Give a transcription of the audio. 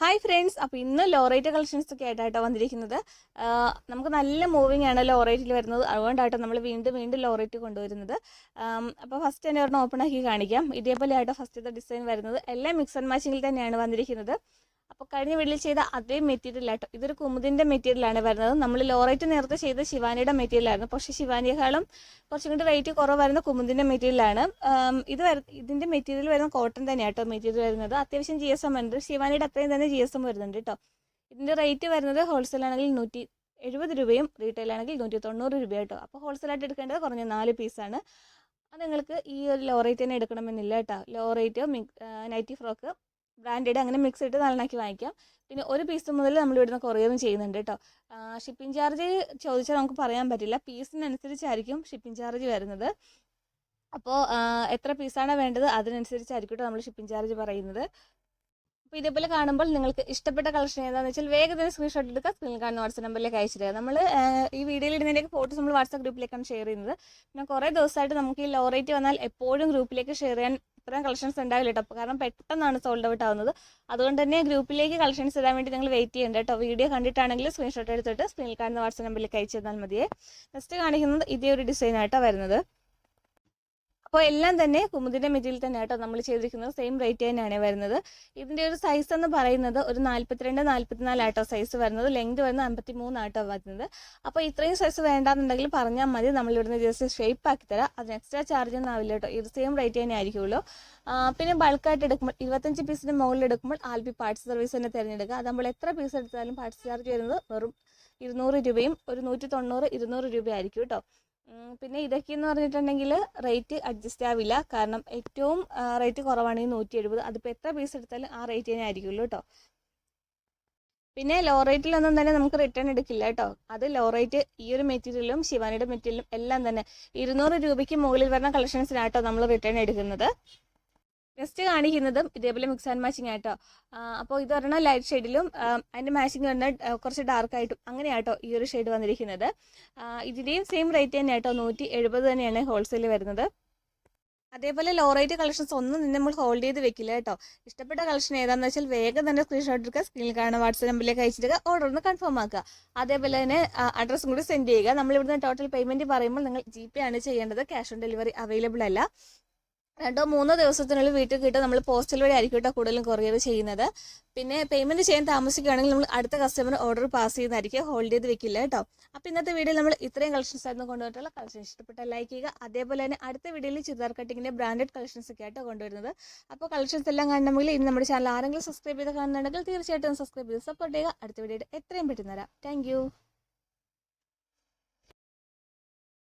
Hi friends അപ്പോൾ ഇന്ന് laureate collections ഒക്കെ ആയിട്ടാണ് വന്നിരിക്കുന്നത്. നമുക്ക് നല്ല മൂവിങ് ആണ് ലോറേറ്റിൽ വരുന്നത്. അതുകൊണ്ടാട്ടോ നമ്മൾ വീണ്ടും വീണ്ടും ലോറേറ്റ് കൊണ്ടുവരുന്നത്. അപ്പോൾ ഫസ്റ്റ് തന്നെ ഒരെണ്ണം ഓപ്പൺ ആക്കി കാണിക്കാം. ഇതേപോലെ ആട്ടോ ഫസ്റ്റത്തെ ഡിസൈൻ വരുന്നത്. എല്ലാം മിക്സ് ആൻഡ് മാച്ചിങ്ങിൽ തന്നെയാണ് വന്നിരിക്കുന്നത്. അപ്പോൾ കഴിഞ്ഞ വീട്ടിൽ ചെയ്ത അതേ മെറ്റീരിയൽ ആട്ടോ. ഇതൊരു കുമുദിന്റെ മെറ്റീരിയലാണ് വരുന്നത്. നമ്മൾ ലോറേറ്റ് നേരത്തെ ചെയ്ത ശിവാനിയുടെ മെറ്റീരിയലായിരുന്നു പക്ഷെ ശിവാനിയെക്കാളും കുറച്ചും കൂടി റേറ്റ് കുറവ് വരുന്ന കുമുദിന്റെ മെറ്റീരിയലാണ് ഇത് വര ഇതിന്റെ മെറ്റീരിയൽ വരുന്ന കോട്ടൺ തന്നെയാണ് കേട്ടോ മെറ്റീരിയൽ വരുന്നത്. അത്യാവശ്യം ജി എസ് എം ഉണ്ട്. ശിവാനിയുടെ അത്രയും തന്നെ ജി എസ് എം വരുന്നുണ്ട് കേട്ടോ ഇതിന്റെ റേറ്റ് വരുന്നത് ഹോൾസെയിൽ ആണെങ്കിൽ നൂറ്റി എഴുപത് രൂപയും റീറ്റെയിൽ ആണെങ്കിൽ നൂറ്റി തൊണ്ണൂറ് രൂപ കേട്ടോ അപ്പോൾ ഹോൾസെയിലായിട്ട് എടുക്കേണ്ടത് കുറഞ്ഞ നാല് പീസാണ് അത് നിങ്ങൾക്ക് ഈ ഒരു ലോ റേറ്റ് തന്നെ എടുക്കണമെന്നില്ല കേട്ടോ low rate nighty frock branded അങ്ങനെ മിക്സ് ഇട്ട് നല്ലതാക്കി വാങ്ങിക്കാം. പിന്നെ ഒരു പീസ് മുതൽ നമ്മൾ ഇവിടുന്ന് കൊറിയറും ചെയ്യുന്നുണ്ട് കേട്ടോ ഷിപ്പിംഗ് ചാർജ് ചോദിച്ചാൽ നമുക്ക് പറയാൻ പറ്റില്ല. പീസിനനുസരിച്ചായിരിക്കും ഷിപ്പിംഗ് ചാർജ് വരുന്നത്. അപ്പോൾ എത്ര പീസാണ് വേണ്ടത് അതിനനുസരിച്ചായിരിക്കും കേട്ടോ നമ്മൾ ഷിപ്പിംഗ് ചാർജ് പറയുന്നത്. അപ്പോൾ ഇതേപോലെ കാണുമ്പോൾ നിങ്ങൾക്ക് ഇഷ്ടപ്പെട്ട കളക്ഷൻ ഏതാണെന്ന് വെച്ചാൽ വേഗം തന്നെ സ്ക്രീൻഷോട്ട് എടുക്കുക. സ്ക്രീനിൽ കാണുന്ന വാട്സപ്പ് നമ്പറിലേക്ക് അയച്ചു തരിക. നമ്മൾ ഈ വീഡിയോയിൽ ഇടുന്നതിലേക്ക് ഫോട്ടോസ് നമ്മൾ വാട്സപ്പ് ഗ്രൂപ്പിലേക്കാണ് ഷെയർ ചെയ്യുന്നത്. പിന്നെ കുറേ ദിവസമായിട്ട് നമുക്ക് ഈ ലോ റേറ്റ് വന്നാൽ എപ്പോഴും ഗ്രൂപ്പിലേക്ക് ഷെയർ ചെയ്യാൻ ഇത്രയും കളക്ഷൻസ് ഉണ്ടാവില്ല കേട്ടോ കാരണം പെട്ടെന്നാണ് സോൾഡ് ഔട്ട് ആവുന്നത്. അതുകൊണ്ട് തന്നെ ഗ്രൂപ്പിലേക്ക് കളക്ഷൻസ് ഇടാൻ വേണ്ടി നിങ്ങൾ വെയിറ്റ് ചെയ്യേണ്ട കേട്ടോ വീഡിയോ കണ്ടിട്ടാണെങ്കിൽ സ്ക്രീൻഷോട്ട് എടുത്തിട്ട് സ്ക്രീനിൽ കാണുന്ന വാട്സപ്പ് നമ്പറിലേക്ക് അയച്ചു തന്നാൽ മതിയേ. നെക്സ്റ്റ് കാണിക്കുന്നത് ഇതേ ഒരു ഡിസൈൻ ആയിട്ടാണ് വരുന്നത്. അപ്പോൾ എല്ലാം തന്നെ കുമുദിന്റെ മെറ്റീരിയൽ തന്നെ ആട്ടോ നമ്മൾ ചെയ്തിരിക്കുന്നത്. സെയിം റേറ്റ് തന്നെയാണ് വരുന്നത്. ഇതിന്റെ ഒരു സൈസ് എന്ന് പറയുന്നത് ഒരു നാൽപ്പത്തിരണ്ട് നാൽപ്പത്തിനാല് ആട്ടോ സൈസ് വരുന്നത്. ലെങ്ത് വരുന്നത് അമ്പത്തി മൂന്ന് ആട്ടോ വരുന്നത്. അപ്പോൾ ഇത്രയും സൈസ് വേണ്ടാന്നുണ്ടെങ്കിൽ പറഞ്ഞാൽ മതി. നമ്മൾ ഇവിടുന്ന് ജസ്റ്റ് ഷേപ്പ് ആക്കി തരാം. അതിന് എക്സ്ട്രാ ചാർജ് ഒന്നും ആവില്ല കേട്ടോ. ഇത് സെയിം റേറ്റ് തന്നെ ആയിരിക്കുമല്ലോ പിന്നെ ബൾക്കായിട്ട് എടുക്കുമ്പോൾ ഇരുപത്തഞ്ച് പീസിന് മുകളിൽ എടുക്കുമ്പോൾ ആൽബി പാർട്സ് സർവീസ് തന്നെ തിരഞ്ഞെടുക്കുക. നമ്മൾ എത്ര പീസ് എടുത്താലും പാർട്സ് ചാർജ് വരുന്നത് വെറും ഇരുന്നൂറ് രൂപയും ഒരു നൂറ്റി തൊണ്ണൂറ് ഇരുന്നൂറ് രൂപയായിരിക്കും കേട്ടോ. പിന്നെ ഇതൊക്കെ എന്ന് പറഞ്ഞിട്ടുണ്ടെങ്കിൽ റേറ്റ് അഡ്ജസ്റ്റ് ആവില്ല. കാരണം ഏറ്റവും റേറ്റ് കുറവാണ് ഈ നൂറ്റി എഴുപത് അതിപ്പോൾ എത്ര പീസ് എടുത്താലും ആ റേറ്റ് തന്നെ ആയിരിക്കുമല്ലോ കേട്ടോ പിന്നെ ലോ റേറ്റിലൊന്നും തന്നെ നമുക്ക് റിട്ടേൺ എടുക്കില്ല കേട്ടോ അത് ലോ റേറ്റ് ഈ ഒരു മെറ്റീരിയലും ശിവാനിയുടെ മെറ്റീരിയലും എല്ലാം തന്നെ. ഇരുന്നൂറ് രൂപയ്ക്ക് മുകളിൽ വരുന്ന കളക്ഷൻസിനാട്ടോ നമ്മൾ റിട്ടേൺ എടുക്കുന്നത്. നെക്സ്റ്റ് കാണിക്കുന്നതും ഇതേപോലെ മിക്സ് ആൻഡ് മാച്ചിങ് ആയിട്ടോ. അപ്പോൾ ഇത് പറഞ്ഞാൽ ലൈറ്റ് ഷെയ്ഡിലും അതിന്റെ മാച്ചിങ് പറഞ്ഞാൽ കുറച്ച് ഡാർക്ക് ആയിട്ടും അങ്ങനെയാട്ടോ ഈ ഒരു ഷെയ്ഡ് വന്നിരിക്കുന്നത്. ഇതിന്റെയും സെയിം റേറ്റ് തന്നെ ആട്ടോ നൂറ്റി എഴുപത് തന്നെയാണ് ഹോൾസെയിൽ വരുന്നത്. അതേപോലെ ലോ റേറ്റ് കളക്ഷൻസ് ഒന്നും നമ്മൾ ഹോൾഡ് ചെയ്ത് വെക്കില്ല കേട്ടോ. ഇഷ്ടപ്പെട്ട കളക്ഷൻ ഏതാണെന്ന് വെച്ചാൽ വേഗം തന്നെ സ്ക്രീൻഷോട്ട് എടുക്കുക സ്ക്രീനിൽ കാണുന്ന വാട്സപ്പ് നമ്പറിലേക്ക് അയച്ചിട്ട് ഓർഡർ ഒന്ന് കൺഫേം ആക്കുക. അതേപോലെ തന്നെ അഡ്രസ്സും കൂടി സെൻഡ് ചെയ്യുക. നമ്മൾ ഇവിടുന്ന് ടോട്ടൽ പേയ്മെന്റ് പറയുമ്പോൾ നിങ്ങൾ ജി പേ ആണ് ചെയ്യേണ്ടത് ക്യാഷ് ഓൺ ഡെലിവറി അവൈലബിൾ അല്ല. രണ്ടോ മൂന്നോ ദിവസത്തിനുള്ളിൽ വീട്ടിൽ കിട്ടും നമ്മൾ പോസ്റ്റൽ വഴി ആയിരിക്കും കേട്ടോ കൂടുതലും കൊറിയർ ചെയ്യുന്നത്. പിന്നെ പേയ്മെന്റ് ചെയ്യാൻ താമസിക്കുകയാണെങ്കിൽ നമ്മൾ അടുത്ത കസ്റ്റമർ ഓർഡർ പാസ് ചെയ്യുന്നതായിരിക്കും ഹോൾഡ് ചെയ്ത് വെക്കില്ല കേട്ടോ. അപ്പോൾ ഇന്നത്തെ വീഡിയോയിൽ നമ്മൾ ഇത്രയും കളക്ഷൻസ് ആയിരുന്നു കൊണ്ടുവന്നിട്ടുള്ള കളക്ഷൻ ഇഷ്ടപ്പെട്ട ലൈക്ക് ചെയ്യുക. അതേപോലെ തന്നെ അടുത്ത വീഡിയോയിൽ ചുരിദാർ കട്ടിങ്ങിന്റെ ബ്രാൻഡഡ് കളക്ഷൻസ് ഒക്കെ ആയിട്ട് കൊണ്ടുവരുന്നത്. അപ്പോൾ കളക്ഷൻസ് എല്ലാം കാണണമെങ്കിൽ ഇനി നമ്മുടെ ചാനൽ ആരെങ്കിലും സബ്സ്ക്രൈബ് ചെയ്ത് കാണുന്നുണ്ടെങ്കിൽ തീർച്ചയായിട്ടും സബ്സ്ക്രൈബ് ചെയ്ത് സപ്പോർട്ട് ചെയ്യുക. അടുത്ത വീഡിയോയിൽ എത്രയും പെട്ടെന്ന് തരാം താങ്ക്